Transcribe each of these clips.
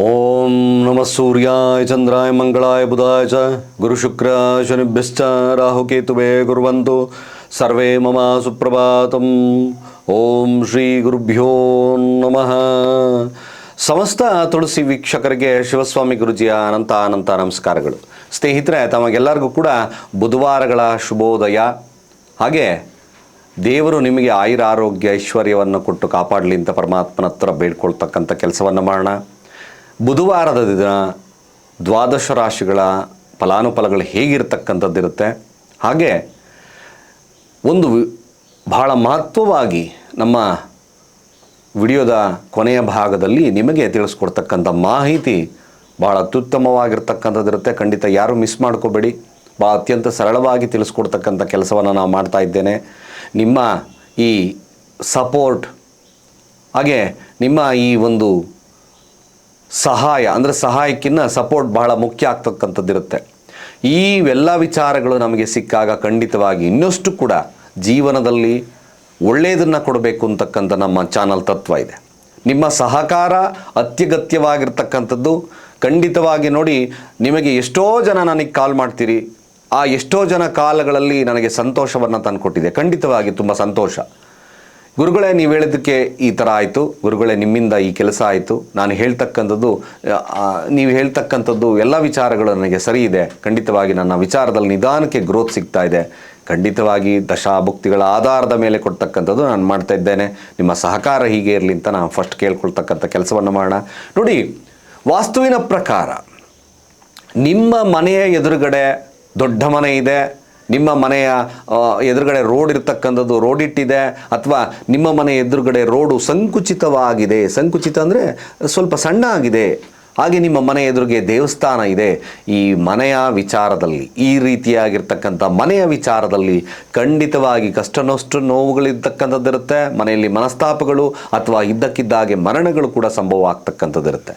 ಓಂ ನಮಃ ಸೂರ್ಯಾಯ ಚಂದ್ರಾಯ ಮಂಗಳಾಯ ಬುಧಾಯ ಚ ಗುರು ಗುರುಶುಕ್ರ ಶನಿಭ್ಯಶ್ಚ ರಾಹುಕೇತುವೇ ಕುರ್ವಂತು ಸರ್ವೇ ಮಮ ಸುಪ್ರಭಾತಂ ಓಂ ಶ್ರೀ ಗುರುಭ್ಯೋ ನಮಃ ಸಮಸ್ತ ತುಳಸಿ ವೀಕ್ಷಕರಿಗೆ ಶಿವಸ್ವಾಮಿ ಗುರುಜಿಯ ಅನಂತ ಅನಂತ ನಮಸ್ಕಾರಗಳು. ಸ್ನೇಹಿತರೆ, ತಮಗೆಲ್ಲರಿಗೂ ಕೂಡ ಬುಧವಾರಗಳ ಶುಭೋದಯ. ಹಾಗೆ ದೇವರು ನಿಮಗೆ ಆಯುರ ಆರೋಗ್ಯ ಐಶ್ವರ್ಯವನ್ನು ಕೊಟ್ಟು ಕಾಪಾಡಲಿ ಅಂತ ಪರಮಾತ್ಮನ ಹತ್ರ ಬೇಡ್ಕೊಳ್ತಕ್ಕಂಥ ಕೆಲಸವನ್ನು ಮಾಡೋಣ. ಬುಧವಾರದ ದಿನ ದ್ವಾದಶ ರಾಶಿಗಳ ಫಲಾನುಫಲಗಳು ಹೇಗಿರ್ತಕ್ಕಂಥದ್ದಿರುತ್ತೆ ಹಾಗೆ ಒಂದು ಬಹಳ ಮಹತ್ವವಾಗಿ ನಮ್ಮ ವಿಡಿಯೋದ ಕೊನೆಯ ಭಾಗದಲ್ಲಿ ನಿಮಗೆ ತಿಳಿಸ್ಕೊಡ್ತಕ್ಕಂಥ ಮಾಹಿತಿ ಭಾಳ ಅತ್ಯುತ್ತಮವಾಗಿರ್ತಕ್ಕಂಥದ್ದಿರುತ್ತೆ ಖಂಡಿತ ಯಾರೂ ಮಿಸ್ ಮಾಡ್ಕೋಬೇಡಿ. ಭಾಳ ಅತ್ಯಂತ ಸರಳವಾಗಿ ತಿಳಿಸ್ಕೊಡ್ತಕ್ಕಂಥ ಕೆಲಸವನ್ನು ನಾವು ಮಾಡ್ತಾ ಇದ್ದೇನೆ. ನಿಮ್ಮ ಈ ಸಪೋರ್ಟ್ ಹಾಗೆ ನಿಮ್ಮ ಈ ಒಂದು ಸಹಾಯ, ಅಂದರೆ ಸಹಾಯಕ್ಕಿನ್ನ ಸಪೋರ್ಟ್ ಬಹಳ ಮುಖ್ಯ ಆಗ್ತಕ್ಕಂಥದ್ದಿರುತ್ತೆ. ಎಲ್ಲ ವಿಚಾರಗಳು ನಮಗೆ ಸಿಕ್ಕಾಗ ಖಂಡಿತವಾಗಿ ಇನ್ನಷ್ಟು ಕೂಡ ಜೀವನದಲ್ಲಿ ಒಳ್ಳೆಯದನ್ನು ಕೊಡಬೇಕು ಅಂತಕ್ಕಂಥ ನಮ್ಮ ಚಾನಲ್ ತತ್ವ ಇದೆ. ನಿಮ್ಮ ಸಹಕಾರ ಅತ್ಯಗತ್ಯವಾಗಿರ್ತಕ್ಕಂಥದ್ದು ಖಂಡಿತವಾಗಿ ನೋಡಿ, ನಿಮಗೆ ಎಷ್ಟೋ ಜನ ನನಗೆ ಕಾಲ್ ಮಾಡ್ತೀರಿ, ಆ ಎಷ್ಟೋ ಜನ ಕಾಲಗಳಲ್ಲಿ ನನಗೆ ಸಂತೋಷವನ್ನು ತಂದುಕೊಟ್ಟಿದೆ. ಖಂಡಿತವಾಗಿ ತುಂಬ ಸಂತೋಷ. ಗುರುಗಳೇ, ನೀವು ಹೇಳಿದ್ದಕ್ಕೆ ಈ ಥರ ಆಯಿತು. ಗುರುಗಳೇ, ನಿಮ್ಮಿಂದ ಈ ಕೆಲಸ ಆಯಿತು. ನಾನು ಹೇಳ್ತಕ್ಕಂಥದ್ದು ನೀವು ಹೇಳ್ತಕ್ಕಂಥದ್ದು ಎಲ್ಲ ವಿಚಾರಗಳು ನನಗೆ ಸರಿ ಇದೆ. ಖಂಡಿತವಾಗಿ ನನ್ನ ವಿಚಾರದಲ್ಲಿ ನಿಧಾನಕ್ಕೆ ಗ್ರೋತ್ ಸಿಗ್ತಾ ಇದೆ. ಖಂಡಿತವಾಗಿ ದಶಾಭುಕ್ತಿಗಳ ಆಧಾರದ ಮೇಲೆ ಕೊಡ್ತಕ್ಕಂಥದ್ದು ನಾನು ಮಾಡ್ತಾ ಇದ್ದೇನೆ. ನಿಮ್ಮ ಸಹಕಾರ ಹೀಗೆ ಇರಲಿ ಅಂತ ನಾನು ಫಸ್ಟ್ ಕೇಳ್ಕೊಳ್ತಕ್ಕಂಥ ಕೆಲಸವನ್ನು ಮಾಡೋಣ. ನೋಡಿ, ವಾಸ್ತುವಿನ ಪ್ರಕಾರ ನಿಮ್ಮ ಮನೆಯ ಎದುರುಗಡೆ ದೊಡ್ಡ ಮನೆ ಇದೆ. ನಿಮ್ಮ ಮನೆಯ ಎದುರುಗಡೆ ರೋಡ್ ಇರ್ತಕ್ಕಂಥದ್ದು, ರೋಡ್ ಇಟ್ಟಿದೆ, ಅಥವಾ ನಿಮ್ಮ ಮನೆ ಎದುರುಗಡೆ ರೋಡು ಸಂಕುಚಿತವಾಗಿದೆ, ಸಂಕುಚಿತ ಅಂದರೆ ಸ್ವಲ್ಪ ಸಣ್ಣ ಆಗಿದೆ ಹಾಗೆ ನಿಮ್ಮ ಮನೆ ಎದುರಿಗೆ ದೇವಸ್ಥಾನ ಇದೆ. ಈ ಮನೆಯ ವಿಚಾರದಲ್ಲಿ, ಈ ರೀತಿಯಾಗಿರ್ತಕ್ಕಂಥ ಮನೆಯ ವಿಚಾರದಲ್ಲಿ ಖಂಡಿತವಾಗಿ ಕಷ್ಟ ನಷ್ಟು ನೋವುಗಳಿರ್ತಕ್ಕಂಥದ್ದಿರುತ್ತೆ. ಮನೆಯಲ್ಲಿ ಮನಸ್ತಾಪಗಳು ಅಥವಾ ಇದ್ದಕ್ಕಿದ್ದಾಗೆ ಮರಣಗಳು ಕೂಡ ಸಂಭವ ಆಗ್ತಕ್ಕಂಥದ್ದಿರುತ್ತೆ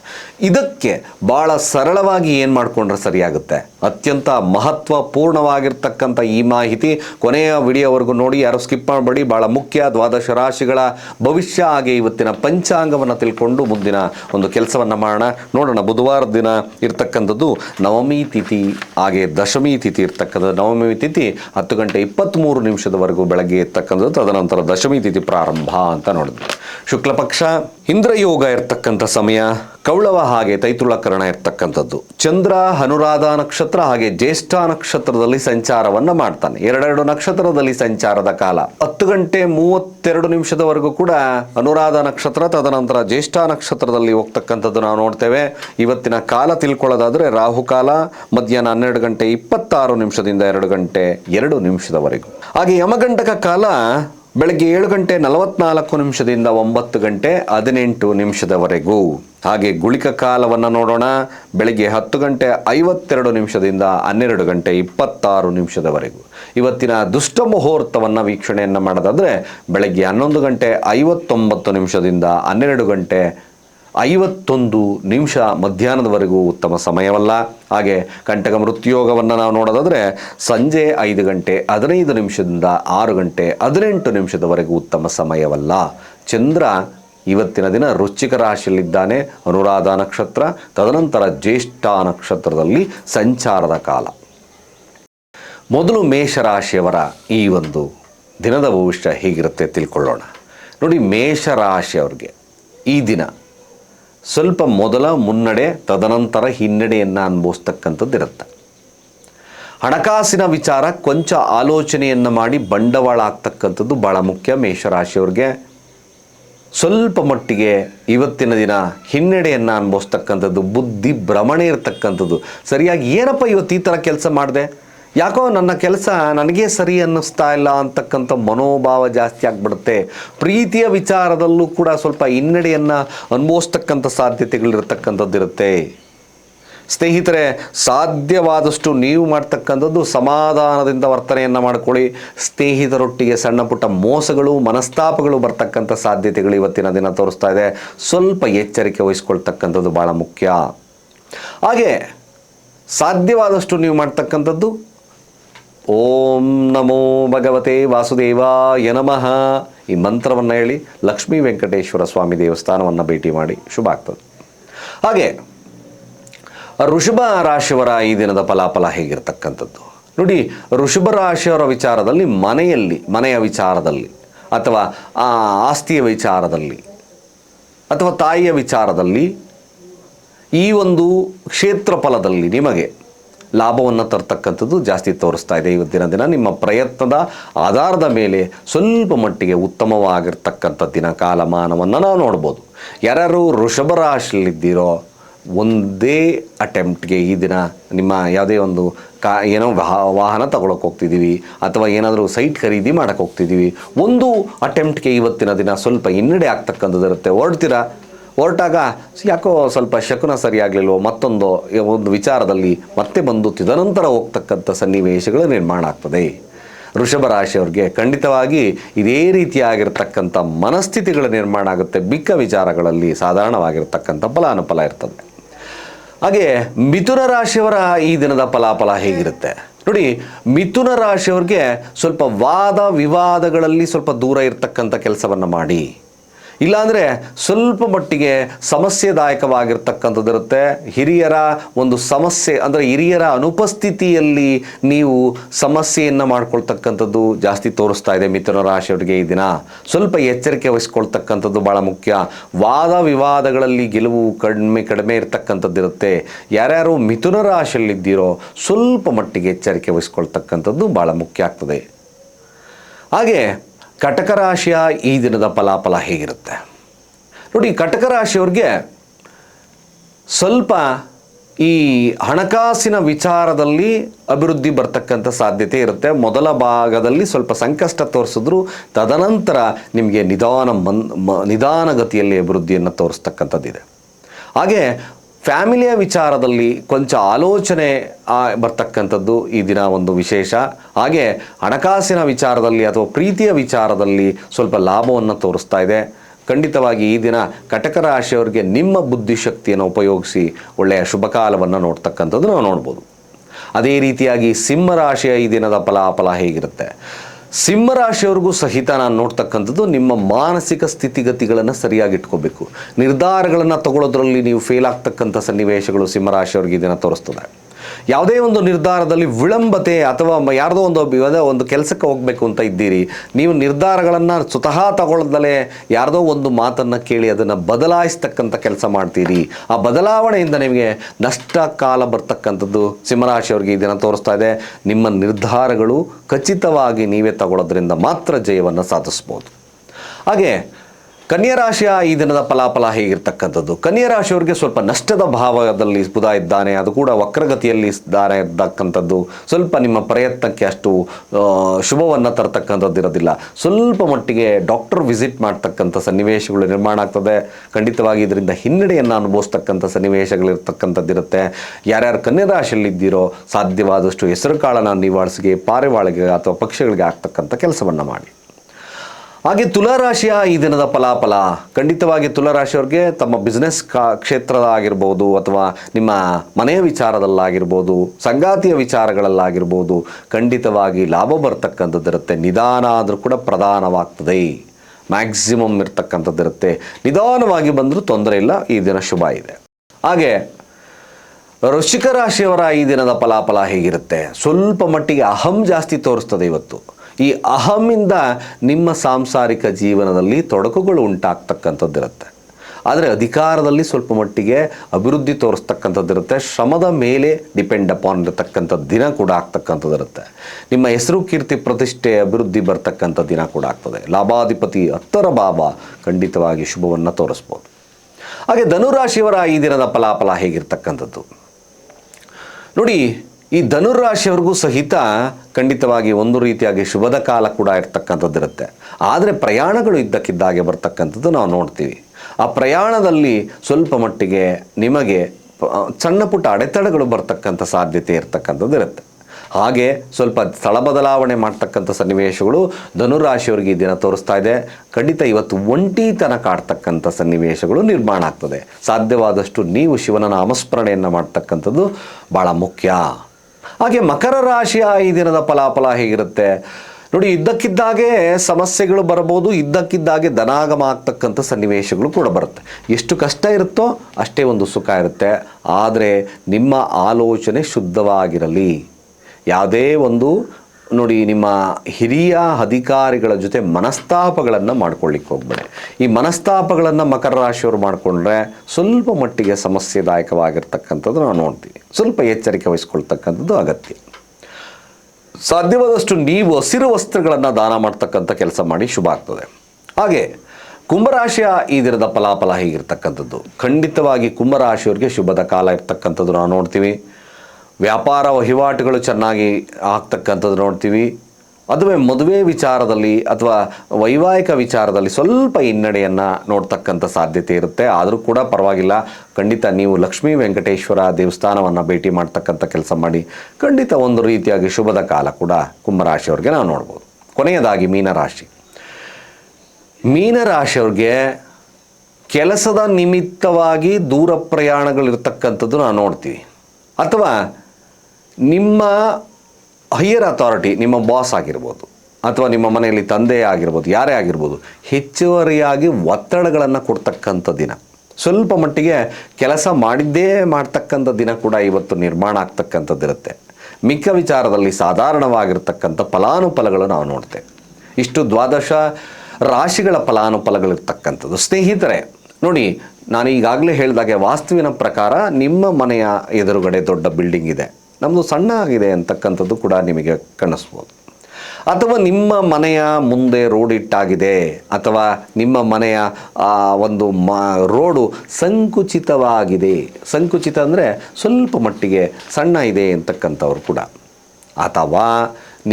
ಇದಕ್ಕೆ ಭಾಳ ಸರಳವಾಗಿ ಏನು ಮಾಡಿಕೊಂಡ್ರೆ ಸರಿಯಾಗುತ್ತೆ? ಅತ್ಯಂತ ಮಹತ್ವಪೂರ್ಣವಾಗಿರ್ತಕ್ಕಂಥ ಈ ಮಾಹಿತಿ ಕೊನೆಯ ವಿಡಿಯೋವರೆಗೂ ನೋಡಿ. ಯಾರು ಸ್ಕಿಪ್ ಮಾಡಬೇಡಿ. ಭಾಳ ಮುಖ್ಯ ದ್ವಾದಶ ರಾಶಿಗಳ ಭವಿಷ್ಯ ಹಾಗೆ ಇವತ್ತಿನ ಪಂಚಾಂಗವನ್ನು ತಿಳ್ಕೊಂಡು ಮುಂದಿನ ಒಂದು ಕೆಲಸವನ್ನು ಮಾಡೋಣ. ನೋಡೋಣ. ಬುಧವಾರ ದಿನ ಇರ್ತಕ್ಕಂಥದ್ದು ನವಮಿ ತಿಥಿ, ಹಾಗೆ ದಶಮಿ ತಿಥಿ ಇರ್ತಕ್ಕಂಥದ್ದು. ನವಮಿ ತಿಥಿ ಹತ್ತು ಗಂಟೆ ಇಪ್ಪತ್ತ್ಮೂರು ನಿಮಿಷದವರೆಗೂ ಬೆಳಗ್ಗೆ ಇರ್ತಕ್ಕಂಥದ್ದು. ತದನಂತರ ದಶಮಿ ತಿಥಿ ಪ್ರಾರಂಭ ಅಂತ ನೋಡಿದ್ವಿ. ಶುಕ್ಲ ಪಕ್ಷ ಇಂದ್ರಯೋಗ ಇರ್ತಕ್ಕಂಥ ಸಮಯ. ಕೌಳವ ಹಾಗೆ ತೈತುಳಕರಣ ಇರ್ತಕ್ಕಂಥದ್ದು. ಚಂದ್ರ, ಅನುರಾಧ ನಕ್ಷತ್ರ ಹಾಗೆ ಜ್ಯೇಷ್ಠ ನಕ್ಷತ್ರದಲ್ಲಿ ಸಂಚಾರವನ್ನು ಮಾಡ್ತಾನೆ. ಎರಡೆರಡು ನಕ್ಷತ್ರದಲ್ಲಿ ಸಂಚಾರದ ಕಾಲ. ಹತ್ತು ಗಂಟೆ ಮೂವತ್ತೆರಡು ನಿಮಿಷದವರೆಗೂ ಕೂಡ ಅನುರಾಧ ನಕ್ಷತ್ರ, ತದನಂತರ ಜ್ಯೇಷ್ಠ ನಕ್ಷತ್ರದಲ್ಲಿ ಹೋಗ್ತಕ್ಕಂಥದ್ದು ನಾವು ನೋಡ್ತೇವೆ. ಇವತ್ತಿನ ಕಾಲ ತಿಳ್ಕೊಳ್ಳೋದಾದ್ರೆ ರಾಹುಕಾಲ ಮಧ್ಯಾಹ್ನ ಹನ್ನೆರಡು ಗಂಟೆ ಇಪ್ಪತ್ತಾರು ನಿಮಿಷದಿಂದ ಎರಡು ಗಂಟೆ ಎರಡು ನಿಮಿಷದವರೆಗೂ. ಹಾಗೆ ಯಮಗಂಟಕ ಕಾಲ ಬೆಳಗ್ಗೆ ಏಳು ಗಂಟೆ ನಲವತ್ನಾಲ್ಕು ನಿಮಿಷದಿಂದ ಒಂಬತ್ತು ಗಂಟೆ ಹದಿನೆಂಟು ನಿಮಿಷದವರೆಗೂ. ಹಾಗೆ ಗುಳಿಕ ಕಾಲವನ್ನು ನೋಡೋಣ. ಬೆಳಗ್ಗೆ ಹತ್ತು ಗಂಟೆ ಐವತ್ತೆರಡು ನಿಮಿಷದಿಂದ ಹನ್ನೆರಡು ಗಂಟೆ ಇಪ್ಪತ್ತಾರು ನಿಮಿಷದವರೆಗೂ. ಇವತ್ತಿನ ದುಷ್ಟ ಮುಹೂರ್ತವನ್ನು ವೀಕ್ಷಣೆಯನ್ನು ಮಾಡೋದಾದರೆ ಬೆಳಗ್ಗೆ ಹನ್ನೊಂದು ಗಂಟೆ ಐವತ್ತೊಂಬತ್ತು ನಿಮಿಷದಿಂದ ಹನ್ನೆರಡು ಗಂಟೆ ಐವತ್ತೊಂದು ನಿಮಿಷ ಮಧ್ಯಾಹ್ನದವರೆಗೂ ಉತ್ತಮ ಸಮಯವಲ್ಲ. ಹಾಗೆ ಕಂಟಕ ಮೃತ್ಯೋಗವನ್ನು ನಾವು ನೋಡೋದಾದರೆ ಸಂಜೆ ಐದು ಗಂಟೆ ಹದಿನೈದು ನಿಮಿಷದಿಂದ ಆರು ಗಂಟೆ ಹದಿನೆಂಟು ನಿಮಿಷದವರೆಗೂ ಉತ್ತಮ ಸಮಯವಲ್ಲ. ಚಂದ್ರ ಇವತ್ತಿನ ದಿನ ರುಚಿಕ ರಾಶಿಯಲ್ಲಿದ್ದಾನೆ. ಅನುರಾಧ ನಕ್ಷತ್ರ, ತದನಂತರ ಜ್ಯೇಷ್ಠ ನಕ್ಷತ್ರದಲ್ಲಿ ಸಂಚಾರದ ಕಾಲ. ಮೊದಲು ಮೇಷರಾಶಿಯವರ ಈ ಒಂದು ದಿನದ ಭವಿಷ್ಯ ಹೇಗಿರುತ್ತೆ ತಿಳ್ಕೊಳ್ಳೋಣ. ನೋಡಿ ಮೇಷರಾಶಿಯವ್ರಿಗೆ ಈ ದಿನ ಸ್ವಲ್ಪ ಮೊದಲ ಮುನ್ನಡೆ, ತದನಂತರ ಹಿನ್ನಡೆಯನ್ನು ಅನುಭವಿಸ್ತಕ್ಕಂಥದ್ದು ಇರುತ್ತೆ ಹಣಕಾಸಿನ ವಿಚಾರ, ಕೊಂಚ ಆಲೋಚನೆಯನ್ನು ಮಾಡಿ ಬಂಡವಾಳ ಆಗ್ತಕ್ಕಂಥದ್ದು ಭಾಳ ಮುಖ್ಯ. ಮೇಷರಾಶಿಯವ್ರಿಗೆ ಸ್ವಲ್ಪ ಮಟ್ಟಿಗೆ ಇವತ್ತಿನ ದಿನ ಹಿನ್ನಡೆಯನ್ನು ಅನುಭವಿಸ್ತಕ್ಕಂಥದ್ದು, ಬುದ್ಧಿ ಭ್ರಮಣೆ ಇರತಕ್ಕಂಥದ್ದು. ಸರಿಯಾಗಿ ಏನಪ್ಪ ಇವತ್ತು ಈ ಥರ ಕೆಲಸ ಮಾಡಿದೆ? ಯಾಕೋ ನನ್ನ ಕೆಲಸ ನನಗೆ ಸರಿ ಅನ್ನಿಸ್ತಾ ಇಲ್ಲ ಅಂತಕ್ಕಂಥ ಮನೋಭಾವ ಜಾಸ್ತಿ ಆಗಿಬಿಡುತ್ತೆ. ಪ್ರೀತಿಯ ವಿಚಾರದಲ್ಲೂ ಕೂಡ ಸ್ವಲ್ಪ ಹಿನ್ನಡೆಯನ್ನು ಅನುಭವಿಸ್ತಕ್ಕಂಥ ಸಾಧ್ಯತೆಗಳಿರ್ತಕ್ಕಂಥದ್ದಿರುತ್ತೆ. ಸ್ನೇಹಿತರೆ, ಸಾಧ್ಯವಾದಷ್ಟು ನೀವು ಮಾಡ್ತಕ್ಕಂಥದ್ದು ಸಮಾಧಾನದಿಂದ ವರ್ತನೆಯನ್ನು ಮಾಡಿಕೊಳ್ಳಿ. ಸ್ನೇಹಿತರೊಟ್ಟಿಗೆ ಸಣ್ಣ ಪುಟ್ಟ ಮೋಸಗಳು, ಮನಸ್ತಾಪಗಳು ಬರ್ತಕ್ಕಂಥ ಸಾಧ್ಯತೆಗಳು ಇವತ್ತಿನ ದಿನ ತೋರಿಸ್ತಾ ಇದೆ. ಸ್ವಲ್ಪ ಎಚ್ಚರಿಕೆ ವಹಿಸ್ಕೊಳ್ತಕ್ಕಂಥದ್ದು ಭಾಳ ಮುಖ್ಯ. ಹಾಗೆ, ಸಾಧ್ಯವಾದಷ್ಟು ನೀವು ಮಾಡ್ತಕ್ಕಂಥದ್ದು ಓಂ ನಮೋ ಭಗವತೆ ವಾಸುದೇವಾಯ ನಮಃ. ಈ ಮಂತ್ರವನ್ನು ಹೇಳಿ ಲಕ್ಷ್ಮೀ ವೆಂಕಟೇಶ್ವರ ಸ್ವಾಮಿ ದೇವಸ್ಥಾನವನ್ನು ಭೇಟಿ ಮಾಡಿ ಶುಭ ಆಗ್ತದೆ. ಹಾಗೆ, ಋಷಭ ರಾಶಿಯವರ ಈ ದಿನದ ಫಲಾಫಲ ಹೇಗಿರ್ತಕ್ಕಂಥದ್ದು? ನೋಡಿ, ಋಷಭ ರಾಶಿಯವರ ವಿಚಾರದಲ್ಲಿ ಮನೆಯಲ್ಲಿ, ಮನೆಯ ವಿಚಾರದಲ್ಲಿ, ಅಥವಾ ಆ ಆಸ್ತಿಯ ವಿಚಾರದಲ್ಲಿ, ಅಥವಾ ತಾಯಿಯ ವಿಚಾರದಲ್ಲಿ ಈ ಒಂದು ಕ್ಷೇತ್ರ ಫಲದಲ್ಲಿ ನಿಮಗೆ ಲಾಭವನ್ನು ತರ್ತಕ್ಕಂಥದ್ದು ಜಾಸ್ತಿ ತೋರಿಸ್ತಾ ಇದೆ ಇವತ್ತಿನ ದಿನ. ನಿಮ್ಮ ಪ್ರಯತ್ನದ ಆಧಾರದ ಮೇಲೆ ಸ್ವಲ್ಪ ಮಟ್ಟಿಗೆ ಉತ್ತಮವಾಗಿರ್ತಕ್ಕಂಥ ದಿನ ಕಾಲಮಾನವನ್ನು ನಾವು ನೋಡ್ಬೋದು. ಯಾರ್ಯಾರು ಋಷಭ ರಾಶಿಯಲ್ಲಿದ್ದೀರೋ ಒಂದೇ ಅಟೆಂಪ್ಟ್ಗೆ ಈ ದಿನ ನಿಮ್ಮ ಯಾವುದೇ ಒಂದು ಕಾ ಏನೋ ವಾಹ- ವಾಹನ ತಗೊಳಕ್ಕೆ ಹೋಗ್ತಿದ್ದೀವಿ ಅಥವಾ ಏನಾದರೂ ಸೈಟ್ ಖರೀದಿ ಮಾಡೋಕ್ಕೆ ಹೋಗ್ತಿದ್ದೀವಿ. ಒಂದು ಅಟೆಂಪ್ಟ್ಗೆ ಇವತ್ತಿನ ದಿನ ಸ್ವಲ್ಪ ಹಿನ್ನಡೆ ಆಗ್ತಕ್ಕಂಥದ್ದು ಇರುತ್ತೆ. ಹೊರಡ್ತೀರಾ? ಹೊರಟಾಗ ಯಾಕೋ ಸ್ವಲ್ಪ ಶಕುನ ಸರಿಯಾಗಲಿಲ್ವೋ ಮತ್ತೊಂದು ಒಂದು ವಿಚಾರದಲ್ಲಿ ಮತ್ತೆ ಬಂದು ತದನಂತರ ಹೋಗ್ತಕ್ಕಂಥ ಸನ್ನಿವೇಶಗಳು ನಿರ್ಮಾಣ ಆಗ್ತದೆ. ವೃಷಭ ರಾಶಿಯವ್ರಿಗೆ ಖಂಡಿತವಾಗಿ ಇದೇ ರೀತಿಯಾಗಿರ್ತಕ್ಕಂಥ ಮನಸ್ಥಿತಿಗಳು ನಿರ್ಮಾಣ ಆಗುತ್ತೆ. ಬಿಕ್ಕ ವಿಚಾರಗಳಲ್ಲಿ ಸಾಧಾರಣವಾಗಿರ್ತಕ್ಕಂಥ ಫಲಾನುಫಲ ಇರ್ತದೆ. ಹಾಗೆ ಮಿಥುನ ರಾಶಿಯವರ ಈ ದಿನದ ಫಲಾಫಲ ಹೇಗಿರುತ್ತೆ? ನೋಡಿ, ಮಿಥುನ ರಾಶಿಯವ್ರಿಗೆ ಸ್ವಲ್ಪ ವಾದ ವಿವಾದಗಳಲ್ಲಿ ಸ್ವಲ್ಪ ದೂರ ಇರತಕ್ಕಂಥ ಕೆಲಸವನ್ನು ಮಾಡಿ. ಇಲ್ಲಾಂದರೆ ಸ್ವಲ್ಪ ಮಟ್ಟಿಗೆ ಸಮಸ್ಯೆದಾಯಕವಾಗಿರ್ತಕ್ಕಂಥದ್ದಿರುತ್ತೆ ಹಿರಿಯರ ಒಂದು ಸಮಸ್ಯೆ, ಅಂದರೆ ಹಿರಿಯರ ಅನುಪಸ್ಥಿತಿಯಲ್ಲಿ ನೀವು ಸಮಸ್ಯೆಯನ್ನು ಮಾಡ್ಕೊಳ್ತಕ್ಕಂಥದ್ದು ಜಾಸ್ತಿ ತೋರಿಸ್ತಾ ಇದೆ ಮಿಥುನ ರಾಶಿಯವರಿಗೆ ಈ ದಿನ. ಸ್ವಲ್ಪ ಎಚ್ಚರಿಕೆ ವಹಿಸ್ಕೊಳ್ತಕ್ಕಂಥದ್ದು ಭಾಳ ಮುಖ್ಯ. ವಾದ ವಿವಾದಗಳಲ್ಲಿ ಗೆಲುವು ಕಡಿಮೆ ಕಡಿಮೆ ಇರತಕ್ಕಂಥದ್ದಿರುತ್ತೆ ಯಾರ್ಯಾರು ಮಿಥುನ ರಾಶಿಯಲ್ಲಿದ್ದೀರೋ ಸ್ವಲ್ಪ ಮಟ್ಟಿಗೆ ಎಚ್ಚರಿಕೆ ವಹಿಸ್ಕೊಳ್ತಕ್ಕಂಥದ್ದು ಭಾಳ ಮುಖ್ಯ ಆಗ್ತದೆ. ಹಾಗೆ ಕಟಕ ರಾಶಿಯ ಈ ದಿನದ ಫಲಾಫಲ ಹೇಗಿರುತ್ತೆ? ನೋಡಿ, ಕಟಕ ರಾಶಿಯವ್ರಿಗೆ ಸ್ವಲ್ಪ ಈ ಹಣಕಾಸಿನ ವಿಚಾರದಲ್ಲಿ ಅಭಿವೃದ್ಧಿ ಬರ್ತಕ್ಕಂಥ ಸಾಧ್ಯತೆ ಇರುತ್ತೆ. ಮೊದಲ ಭಾಗದಲ್ಲಿ ಸ್ವಲ್ಪ ಸಂಕಷ್ಟ ತೋರಿಸಿದ್ರು, ತದನಂತರ ನಿಮಗೆ ನಿಧಾನ ಮನ್ ಮ, ನಿಧಾನಗತಿಯಲ್ಲಿ ಅಭಿವೃದ್ಧಿಯನ್ನು ತೋರಿಸ್ತಕ್ಕಂಥದ್ದಿದೆ. ಹಾಗೆ ಫ್ಯಾಮಿಲಿಯ ವಿಚಾರದಲ್ಲಿ ಕೊಂಚ ಆಲೋಚನೆ ಬರ್ತಕ್ಕಂಥದ್ದು ಈ ದಿನ ಒಂದು ವಿಶೇಷ. ಹಾಗೆ ಹಣಕಾಸಿನ ವಿಚಾರದಲ್ಲಿ ಅಥವಾ ಪ್ರೀತಿಯ ವಿಚಾರದಲ್ಲಿ ಸ್ವಲ್ಪ ಲಾಭವನ್ನು ತೋರಿಸ್ತಾ ಇದೆ. ಖಂಡಿತವಾಗಿ ಈ ದಿನ ಕಟಕ ರಾಶಿಯವರಿಗೆ ನಿಮ್ಮ ಬುದ್ಧಿಶಕ್ತಿಯನ್ನು ಉಪಯೋಗಿಸಿ ಒಳ್ಳೆಯ ಶುಭ ಕಾಲವನ್ನು ನೋಡ್ತಕ್ಕಂಥದ್ದು ನಾವು ನೋಡ್ಬೋದು. ಅದೇ ರೀತಿಯಾಗಿ ಸಿಂಹರಾಶಿಯ ಈ ದಿನದ ಫಲಾಫಲ ಹೇಗಿರುತ್ತೆ? ಸಿಂಹರಾಶಿಯವ್ರಿಗೂ ಸಹಿತ ನಾನು ನೋಡ್ತಕ್ಕಂಥದ್ದು ನಿಮ್ಮ ಮಾನಸಿಕ ಸ್ಥಿತಿಗತಿಗಳನ್ನು ಸರಿಯಾಗಿಟ್ಕೋಬೇಕು ನಿರ್ಧಾರಗಳನ್ನು ತಗೊಳ್ಳೋದ್ರಲ್ಲಿ ನೀವು ಫೇಲ್ ಆಗ್ತಕ್ಕಂಥ ಸನ್ನಿವೇಶಗಳು ಸಿಂಹರಾಶಿಯವ್ರಿಗೆ ಇದನ್ನು ದಿನ ತೋರಿಸ್ತದೆ. ಯಾವುದೇ ಒಂದು ನಿರ್ಧಾರದಲ್ಲಿ ವಿಳಂಬತೆ ಅಥವಾ ಯಾರದೋ ಒಂದು ಒಂದು ಕೆಲಸಕ್ಕೆ ಹೋಗಬೇಕು ಅಂತ ಇದ್ದೀರಿ, ನೀವು ನಿರ್ಧಾರಗಳನ್ನು ಸ್ವತಃ ತಗೊಳ್ಳದಲೇ ಯಾರದೋ ಒಂದು ಮಾತನ್ನು ಕೇಳಿ ಅದನ್ನು ಬದಲಾಯಿಸ್ತಕ್ಕಂಥ ಕೆಲಸ ಮಾಡ್ತೀರಿ. ಆ ಬದಲಾವಣೆಯಿಂದ ನಿಮಗೆ ನಷ್ಟ ಕಾಲ ಬರ್ತಕ್ಕಂಥದ್ದು ಸಿಂಹರಾಶಿಯವ್ರಿಗೆ ಈ ದಿನ ತೋರಿಸ್ತಾ ಇದೆ. ನಿಮ್ಮ ನಿರ್ಧಾರಗಳು ಖಚಿತವಾಗಿ ನೀವೇ ತಗೊಳ್ಳೋದ್ರಿಂದ ಮಾತ್ರ ಜಯವನ್ನು ಸಾಧಿಸ್ಬೋದು. ಹಾಗೆ ಕನ್ಯಾ ರಾಶಿಯ ಈ ದಿನದ ಫಲಾಫಲ ಹೇಗಿರ್ತಕ್ಕಂಥದ್ದು? ಕನ್ಯಾ ರಾಶಿಯವರಿಗೆ ಸ್ವಲ್ಪ ನಷ್ಟದ ಭಾವದಲ್ಲಿ ಬುಧ ಇದ್ದಾನೆ ಅದು ಕೂಡ ವಕ್ರಗತಿಯಲ್ಲಿ ಇದ್ದಾನೆ ಇರ್ತಕ್ಕಂಥದ್ದು. ಸ್ವಲ್ಪ ನಿಮ್ಮ ಪ್ರಯತ್ನಕ್ಕೆ ಅಷ್ಟು ಶುಭವನ್ನು ತರ್ತಕ್ಕಂಥದ್ದು ಇರೋದಿಲ್ಲ. ಸ್ವಲ್ಪ ಮಟ್ಟಿಗೆ ಡಾಕ್ಟರ್ ವಿಸಿಟ್ ಮಾಡ್ತಕ್ಕಂಥ ಸನ್ನಿವೇಶಗಳು ನಿರ್ಮಾಣ ಆಗ್ತದೆ. ಖಂಡಿತವಾಗಿ ಇದರಿಂದ ಹಿನ್ನಡೆಯನ್ನು ಅನುಭವಿಸ್ತಕ್ಕಂಥ ಸನ್ನಿವೇಶಗಳಿರ್ತಕ್ಕಂಥದ್ದು ಇರುತ್ತೆ. ಯಾರ್ಯಾರು ಕನ್ಯಾ ರಾಶಿಯಲ್ಲಿದ್ದೀರೋ ಸಾಧ್ಯವಾದಷ್ಟು ಹೆಸರು ಕಾಳನ್ನು ನಿವಾರಿಸಿಗೆ ಪಾರಿವಾಳಗೆ ಅಥವಾ ಪಕ್ಷಿಗಳಿಗೆ ಆಗ್ತಕ್ಕಂಥ ಕೆಲಸವನ್ನು ಮಾಡಿ. ಹಾಗೆ ತುಲಾರಾಶಿಯ ಈ ದಿನದ ಫಲಾಫಲ, ಖಂಡಿತವಾಗಿ ತುಲಾರಾಶಿಯವ್ರಿಗೆ ತಮ್ಮ ಬಿಸ್ನೆಸ್ ಕಾ ಕ್ಷೇತ್ರದ ಆಗಿರ್ಬೋದು ಅಥವಾ ನಿಮ್ಮ ಮನೆಯ ವಿಚಾರದಲ್ಲಾಗಿರ್ಬೋದು, ಸಂಗಾತಿಯ ವಿಚಾರಗಳಲ್ಲಾಗಿರ್ಬೋದು, ಖಂಡಿತವಾಗಿ ಲಾಭ ಬರ್ತಕ್ಕಂಥದ್ದಿರುತ್ತೆ ನಿಧಾನ ಆದರೂ ಕೂಡ ಪ್ರಧಾನವಾಗ್ತದೆ. ಮ್ಯಾಕ್ಸಿಮಮ್ ಇರ್ತಕ್ಕಂಥದ್ದಿರುತ್ತೆ ನಿಧಾನವಾಗಿ ಬಂದರೂ ತೊಂದರೆ ಇಲ್ಲ. ಈ ದಿನ ಶುಭ ಇದೆ. ಹಾಗೆ, ವೃಶ್ಚಿಕ ರಾಶಿಯವರ ಈ ದಿನದ ಫಲಾಫಲ ಹೇಗಿರುತ್ತೆ? ಸ್ವಲ್ಪ ಮಟ್ಟಿಗೆ ಅಹಂ ಜಾಸ್ತಿ ತೋರಿಸ್ತದೆ ಇವತ್ತು. ಈ ಅಹಮಿಂದ ನಿಮ್ಮ ಸಾಂಸಾರಿಕ ಜೀವನದಲ್ಲಿ ತೊಡಕುಗಳು ಉಂಟಾಗ್ತಕ್ಕಂಥದ್ದಿರುತ್ತೆ. ಆದರೆ ಅಧಿಕಾರದಲ್ಲಿ ಸ್ವಲ್ಪ ಮಟ್ಟಿಗೆ ಅಭಿವೃದ್ಧಿ ತೋರಿಸ್ತಕ್ಕಂಥದ್ದಿರುತ್ತೆ. ಶ್ರಮದ ಮೇಲೆ ಡಿಪೆಂಡ್ ಅಪಾನ್ ಇರತಕ್ಕಂಥ ದಿನ ಕೂಡ ಆಗ್ತಕ್ಕಂಥದ್ದಿರುತ್ತೆ. ನಿಮ್ಮ ಹೆಸರು ಕೀರ್ತಿ ಪ್ರತಿಷ್ಠೆ ಅಭಿವೃದ್ಧಿ ಬರ್ತಕ್ಕಂಥ ದಿನ ಕೂಡ ಆಗ್ತದೆ. ಲಾಭಾಧಿಪತಿ ಹತ್ತರ ಭಾವ ಖಂಡಿತವಾಗಿ ಶುಭವನ್ನು ತೋರಿಸ್ಬೋದು. ಹಾಗೆ ಧನುರಾಶಿಯವರ ಈ ದಿನದ ಫಲಾಫಲ ಹೇಗಿರ್ತಕ್ಕಂಥದ್ದು? ನೋಡಿ ಈ ಧನುರಾಶಿಯವ್ರಿಗೂ ಸಹಿತ ಖಂಡಿತವಾಗಿ ಒಂದು ರೀತಿಯಾಗಿ ಶುಭದ ಕಾಲ ಕೂಡ ಇರ್ತಕ್ಕಂಥದ್ದಿರುತ್ತೆ. ಆದರೆ ಪ್ರಯಾಣಗಳು ಇದ್ದಕ್ಕಿದ್ದಾಗೆ ಬರ್ತಕ್ಕಂಥದ್ದು ನಾವು ನೋಡ್ತೀವಿ. ಆ ಪ್ರಯಾಣದಲ್ಲಿ ಸ್ವಲ್ಪ ಮಟ್ಟಿಗೆ ನಿಮಗೆ ಸಣ್ಣ ಪುಟ್ಟ ಅಡೆತಡೆಗಳು ಬರ್ತಕ್ಕಂಥ ಸಾಧ್ಯತೆ ಇರತಕ್ಕಂಥದ್ದು ಇರುತ್ತೆ ಹಾಗೆ ಸ್ವಲ್ಪ ಸ್ಥಳ ಬದಲಾವಣೆ ಮಾಡ್ತಕ್ಕಂಥ ಸನ್ನಿವೇಶಗಳು ಧನುರಾಶಿಯವರಿಗೆ ಈ ದಿನ ತೋರಿಸ್ತಾ ಇದೆ. ಖಂಡಿತ ಇವತ್ತು ಒಂಟಿತನ ಕಾಡ್ತಕ್ಕಂಥ ಸನ್ನಿವೇಶಗಳು ನಿರ್ಮಾಣ ಆಗ್ತದೆ. ಸಾಧ್ಯವಾದಷ್ಟು ನೀವು ಶಿವನ ನಾಮಸ್ಮರಣೆಯನ್ನು ಮಾಡ್ತಕ್ಕಂಥದ್ದು ಭಾಳ ಮುಖ್ಯ. ಹಾಗೆ ಮಕರ ರಾಶಿಯ ಈ ದಿನದ ಫಲಾಫಲ ಹೇಗಿರುತ್ತೆ? ನೋಡಿ, ಇದ್ದಕ್ಕಿದ್ದಾಗೆ ಸಮಸ್ಯೆಗಳು ಬರಬಹುದು, ಇದ್ದಕ್ಕಿದ್ದಾಗೆ ಧನಾಗಮ ಆಗ್ತಕ್ಕಂಥ ಸನ್ನಿವೇಶಗಳು ಕೂಡ ಬರುತ್ತೆ. ಎಷ್ಟು ಕಷ್ಟ ಇರುತ್ತೋ ಅಷ್ಟೇ ಒಂದು ಸುಖ ಇರುತ್ತೆ. ಆದರೆ ನಿಮ್ಮ ಆಲೋಚನೆ ಶುದ್ಧವಾಗಿರಲಿ. ಯಾವುದೇ ಒಂದು ನೋಡಿ, ನಿಮ್ಮ ಹಿರಿಯ ಅಧಿಕಾರಿಗಳ ಜೊತೆ ಮನಸ್ತಾಪಗಳನ್ನು ಮಾಡ್ಕೊಳ್ಳಿಕ್ಕೆ ಹೋಗ್ಬೇಡಿ. ಈ ಮನಸ್ತಾಪಗಳನ್ನು ಮಕರ ರಾಶಿಯವರು ಮಾಡಿಕೊಂಡ್ರೆ ಸ್ವಲ್ಪ ಮಟ್ಟಿಗೆ ಸಮಸ್ಯೆದಾಯಕವಾಗಿರ್ತಕ್ಕಂಥದ್ದು ನಾವು ನೋಡ್ತೀವಿ. ಸ್ವಲ್ಪ ಎಚ್ಚರಿಕೆ ವಹಿಸ್ಕೊಳ್ತಕ್ಕಂಥದ್ದು ಅಗತ್ಯ. ಸಾಧ್ಯವಾದಷ್ಟು ನೀವು ಹಸಿರು ವಸ್ತ್ರಗಳನ್ನು ದಾನ ಮಾಡ್ತಕ್ಕಂಥ ಕೆಲಸ ಮಾಡಿ ಶುಭ ಆಗ್ತದೆ. ಹಾಗೆ, ಕುಂಭರಾಶಿಯ ಈ ದಿನದ ಫಲಾಫಲ ಹೀಗಿರ್ತಕ್ಕಂಥದ್ದು? ಖಂಡಿತವಾಗಿ ಕುಂಭರಾಶಿಯವರಿಗೆ ಶುಭದ ಕಾಲ ಇರ್ತಕ್ಕಂಥದ್ದು ನಾವು ನೋಡ್ತೀವಿ. ವ್ಯಾಪಾರ ವಹಿವಾಟುಗಳು ಚೆನ್ನಾಗಿ ಆಗ್ತಕ್ಕಂಥದ್ದು ನೋಡ್ತೀವಿ. ಅದುವೇ ಮದುವೆ ವಿಚಾರದಲ್ಲಿ ಅಥವಾ ವೈವಾಹಿಕ ವಿಚಾರದಲ್ಲಿ ಸ್ವಲ್ಪ ಹಿನ್ನಡೆಯನ್ನು ನೋಡ್ತಕ್ಕಂಥ ಸಾಧ್ಯತೆ ಇರುತ್ತೆ. ಆದರೂ ಕೂಡ ಪರವಾಗಿಲ್ಲ. ಖಂಡಿತ ನೀವು ಲಕ್ಷ್ಮೀ ವೆಂಕಟೇಶ್ವರ ದೇವಸ್ಥಾನವನ್ನು ಭೇಟಿ ಮಾಡ್ತಕ್ಕಂಥ ಕೆಲಸ ಮಾಡಿ. ಖಂಡಿತ ಒಂದು ರೀತಿಯಾಗಿ ಶುಭದ ಕಾಲ ಕೂಡ ಕುಂಭರಾಶಿಯವ್ರಿಗೆ ನಾವು ನೋಡ್ಬೋದು. ಕೊನೆಯದಾಗಿ ಮೀನರಾಶಿ. ಮೀನರಾಶಿಯವ್ರಿಗೆ ಕೆಲಸದ ನಿಮಿತ್ತವಾಗಿ ದೂರ ಪ್ರಯಾಣಗಳಿರ್ತಕ್ಕಂಥದ್ದು ನಾವು ನೋಡ್ತೀವಿ. ಅಥವಾ ನಿಮ್ಮ ಹೈಯರ್ ಅಥಾರಿಟಿ ನಿಮ್ಮ ಬಾಸ್ ಆಗಿರ್ಬೋದು, ಅಥವಾ ನಿಮ್ಮ ಮನೆಯಲ್ಲಿ ತಂದೆ ಆಗಿರ್ಬೋದು, ಯಾರೇ ಆಗಿರ್ಬೋದು, ಹೆಚ್ಚುವರಿಯಾಗಿ ಒತ್ತಡಗಳನ್ನು ಕೊಡ್ತಕ್ಕಂಥ ದಿನ. ಸ್ವಲ್ಪ ಮಟ್ಟಿಗೆ ಕೆಲಸ ಮಾಡಿದ್ದೇ ಮಾಡ್ತಕ್ಕಂಥ ದಿನ ಕೂಡ ಇವತ್ತು ನಿರ್ಮಾಣ ಆಗ್ತಕ್ಕಂಥದ್ದಿರುತ್ತೆ ಮಿಕ್ಕ ವಿಚಾರದಲ್ಲಿ ಸಾಧಾರಣವಾಗಿರ್ತಕ್ಕಂಥ ಫಲಾನುಫಲಗಳು ನಾವು ನೋಡ್ತೇವೆ. ಇಷ್ಟು ದ್ವಾದಶ ರಾಶಿಗಳ ಫಲಾನುಫಲಗಳಿರ್ತಕ್ಕಂಥದ್ದು. ಸ್ನೇಹಿತರೆ, ನೋಡಿ, ನಾನು ಈಗಾಗಲೇ ಹೇಳಿದಾಗೆ ವಾಸ್ತುವಿನ ಪ್ರಕಾರ ನಿಮ್ಮ ಮನೆಯ ಎದುರುಗಡೆ ದೊಡ್ಡ ಬಿಲ್ಡಿಂಗ್ ಇದೆ. ನಮ್ಮದು ಸಣ್ಣ ಆಗಿದೆ ಅಂತಕ್ಕಂಥದ್ದು ಕೂಡ ನಿಮಗೆ ಕಾಣಿಸ್ಬೋದು. ಅಥವಾ ನಿಮ್ಮ ಮನೆಯ ಮುಂದೆ ರೋಡ್ ಇಟ್ಟಾಗಿದೆ, ಅಥವಾ ನಿಮ್ಮ ಮನೆಯ ಒಂದು ಮ, ರೋಡು ಸಂಕುಚಿತವಾಗಿದೆ. ಸಂಕುಚಿತ ಅಂದರೆ ಸ್ವಲ್ಪ ಮಟ್ಟಿಗೆ ಸಣ್ಣ ಇದೆ ಅಂತಕ್ಕಂಥವ್ರು ಕೂಡ. ಅಥವಾ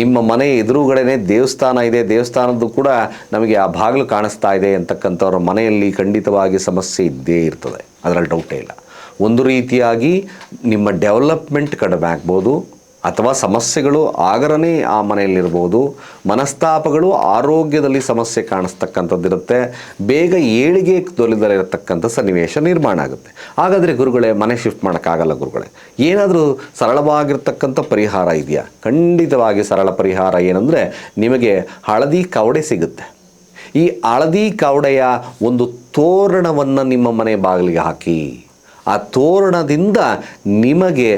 ನಿಮ್ಮ ಮನೆ ಎದುರುಗಡೆನೇ ದೇವಸ್ಥಾನ ಇದೆ, ದೇವಸ್ಥಾನದ್ದು ಕೂಡ ನಮಗೆ ಆ ಬಾಗಿಲು ಕಾಣಿಸ್ತಾ ಇದೆ ಅಂತಕ್ಕಂಥವ್ರ ಮನೆಯಲ್ಲಿ ಖಂಡಿತವಾಗಿ ಸಮಸ್ಯೆ ಇದ್ದೇ ಇರ್ತದೆ. ಅದರಲ್ಲಿ ಡೌಟೇ ಇಲ್ಲ. ಒಂದು ರೀತಿಯಾಗಿ ನಿಮ್ಮ ಡೆವಲಪ್ಮೆಂಟ್ ಕಡಿಮೆ ಆಗ್ಬೋದು ಅಥವಾ ಸಮಸ್ಯೆಗಳು ಆಗರನೇ ಆ ಮನೆಯಲ್ಲಿರ್ಬೋದು, ಮನಸ್ತಾಪಗಳು ಆರೋಗ್ಯದಲ್ಲಿ ಸಮಸ್ಯೆ ಕಾಣಿಸ್ತಕ್ಕಂಥದ್ದಿರುತ್ತೆ ಬೇಗ ಏಳಿಗೆ ದೊಲಿದಲ್ಲಿರತಕ್ಕಂಥ ಸನ್ನಿವೇಶ ನಿರ್ಮಾಣ ಆಗುತ್ತೆ. ಹಾಗಾದರೆ ಗುರುಗಳೇ, ಮನೆ ಶಿಫ್ಟ್ ಮಾಡೋಕ್ಕಾಗಲ್ಲ ಗುರುಗಳೇ. ಏನಾದರೂ ಸರಳವಾಗಿರ್ತಕ್ಕಂಥ ಪರಿಹಾರ ಇದೆಯಾ? ಖಂಡಿತವಾಗಿ ಸರಳ ಪರಿಹಾರ ಏನಂದರೆ ನಿಮಗೆ ಹಳದಿ ಕವಡೆ ಸಿಗುತ್ತೆ. ಈ ಹಳದಿ ಕವಡೆಯ ಒಂದು ತೋರಣವನ್ನು ನಿಮ್ಮ ಮನೆ ಬಾಗಿಲಿಗೆ ಹಾಕಿ. ಆ ತೋರಣದಿಂದ ನಿಮಗೆ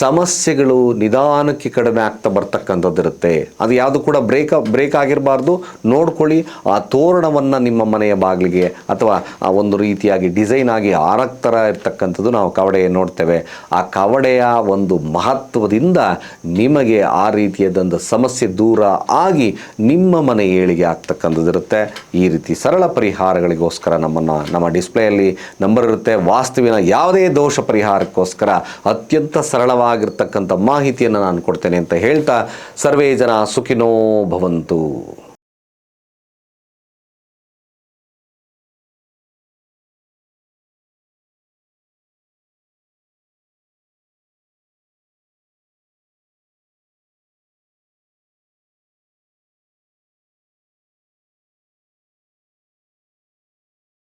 ಸಮಸ್ಯೆಗಳು ನಿಧಾನಕ್ಕೆ ಕಡಿಮೆ ಆಗ್ತಾ ಬರ್ತಕ್ಕಂಥದ್ದಿರುತ್ತೆ ಅದು ಯಾವುದು ಕೂಡ ಬ್ರೇಕ್ ಬ್ರೇಕ್ ಆಗಿರಬಾರ್ದು. ನೋಡ್ಕೊಳ್ಳಿ, ಆ ತೋರಣವನ್ನು ನಿಮ್ಮ ಮನೆಯ ಬಾಗಿಲಿಗೆ ಅಥವಾ ಆ ಒಂದು ರೀತಿಯಾಗಿ ಡಿಸೈನ್ ಆಗಿ ಆರಕ್ ಥರ ಇರ್ತಕ್ಕಂಥದ್ದು ನಾವು ಕವಡೆ ನೋಡ್ತೇವೆ. ಆ ಕವಡೆಯ ಒಂದು ಮಹತ್ವದಿಂದ ನಿಮಗೆ ಆ ರೀತಿಯಾದಂಥ ಸಮಸ್ಯೆ ದೂರ ಆಗಿ ನಿಮ್ಮ ಮನೆ ಏಳಿಗೆ ಆಗ್ತಕ್ಕಂಥದ್ದಿರುತ್ತೆ ಈ ರೀತಿ ಸರಳ ಪರಿಹಾರಗಳಿಗೋಸ್ಕರ ನಮ್ಮನ್ನು, ನಮ್ಮ ಡಿಸ್ಪ್ಲೇಯಲ್ಲಿ ನಂಬರ್ ಇರುತ್ತೆ. ವಾಸ್ತುವಿನ ಯಾವುದೇ ದೋಷ ಪರಿಹಾರಕ್ಕೋಸ್ಕರ ಅತ್ಯಂತ ಸರಳವಾಗಿರ್ತಕ್ಕಂಥ ಮಾಹಿತಿಯನ್ನು ನಾನು ಕೊಡ್ತೇನೆ ಅಂತ ಹೇಳ್ತಾ ಸರ್ವೇ ಜನ ಸುಖಿನೋ ಭವಂತು.